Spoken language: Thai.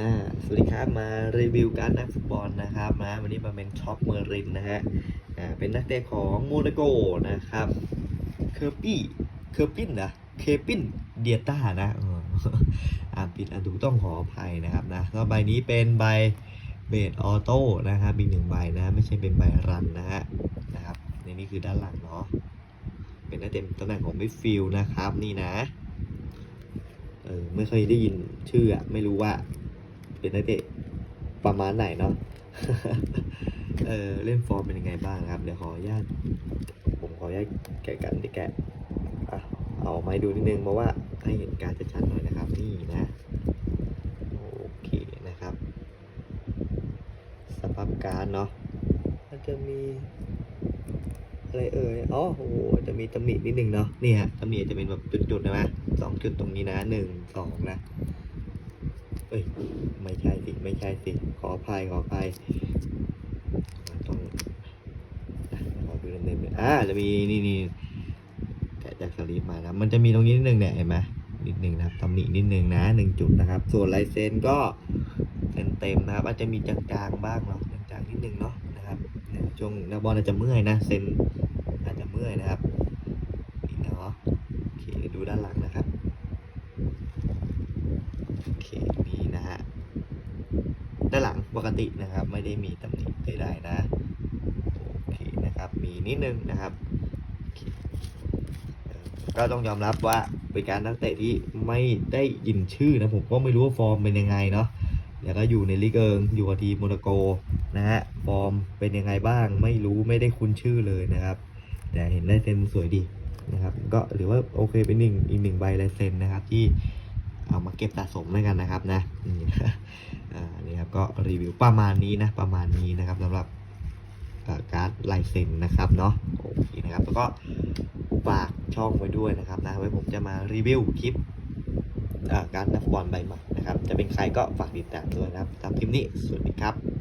อ่าสวัสดีครับมารีวิวการนักฟุตบอลนะครับนะวันนี้มาเป็นช็อปเมอรินนะฮะอ่าเป็นนักเตะของโมนาโกนะครับเคอร์ปี้เคอร์ปินนะเคปินเดียต้านะอออ่านผิดอ่านถูกต้องขออภัยนะครับนะก็ใบนี้เป็นใบเบสออโต้นะครับอีหนึ่งใบนะ ไม่ใช่เป็นใบรันนะฮะนะครับในนี้คือด้านหลังเนาะเป็นนักเตะตำแหน่งของมิดฟิลด์นะครับนี่นะเออไม่เคยได้ยินชื่ออะไม่รู้ว่า เป็นนักเตะประมาณไหนเนาะเออเล่นฟอร์มเป็นยังไงบ้างครับ เดี๋ยวขออนุญาตผมขออนุญาตแกะกันดิแกะอะเอาไม้ดูนิดนึงเพราะว่าให้เห็นการชัดๆหน่อยนะครับ นี่นะ โอเคนะครับ สภาพการเนาะมันจะมีอะไรเอ่ยอ๋อโอ้โหจะมีตำหนินิดนึงเนาะนี่ฮะตำหนิจะเป็นแบบจุดๆนะไหมสองจุดตรงนี้นะหนึ่งสองนะ อ้ย ไม่ใช่สิ ไม่ใช่สิ ขออภัยขออภัยต้องอะขอดูเต็มๆเลยอ่าจะมีนี่นี่แกะจากสลิปมานะมันจะมีตรงนี้นิดนึงเนี่ยเห็นไหมนิดนึงนะครับตำหนินิดนึงนะหนึ่งจุดนะครับ ส่วนลายเซ็นก็เต็มๆนะครับ อาจจะมีจางๆบ้างเนาะจางๆนิดนึงเนาะนะครับช่วงนักบอลอาจจะเมื่อยนะเซ็นอาจจะเมื่อยนะครับนี่เนาะโอเคดูด้านหลังนะครับ โอเค นี่นะฮะ ด้านหลังปกตินะครับ ไม่ได้มีตำหนิใดๆนะโอเคนะครับ มีนิดนึงนะครับ ก็ต้องยอมรับว่าเป็นการนักเตะที่ไม่ได้ยินชื่อนะผมก็ไม่รู้ว่าฟอร์มเป็นยังไงเนาะแล้วก็อยู่ในลีกเอิงอยู่กับทีมโมนาโกนะฮะฟอร์มเป็นยังไงบ้าง ไม่รู้ไม่ได้คุ้นชื่อเลยนะครับ แต่เห็นลายเซ็นสวยดีนะครับ ก็หรือว่าโอเคเป็นหนึ่งอีกหนึ่งใบลายเซ็นนะครับที่เอามาเก็บสะสมด้วยกันนะครับนะ นะครับก็รีวิวประมาณนี้นะประมาณนี้นะครับสำหรับการ์ดลายเซ็นนะครับเนาะโอเคนะครับแล้วก็ฝากช่องไว้ด้วยนะครับนะไว้ผมจะมารีวิวคลิปการนักบอลใบใหม่นะครับ จะเป็นใครก็ฝากติดตามด้วยนะครับสำหรับคลิปนี้สวัสดีครับ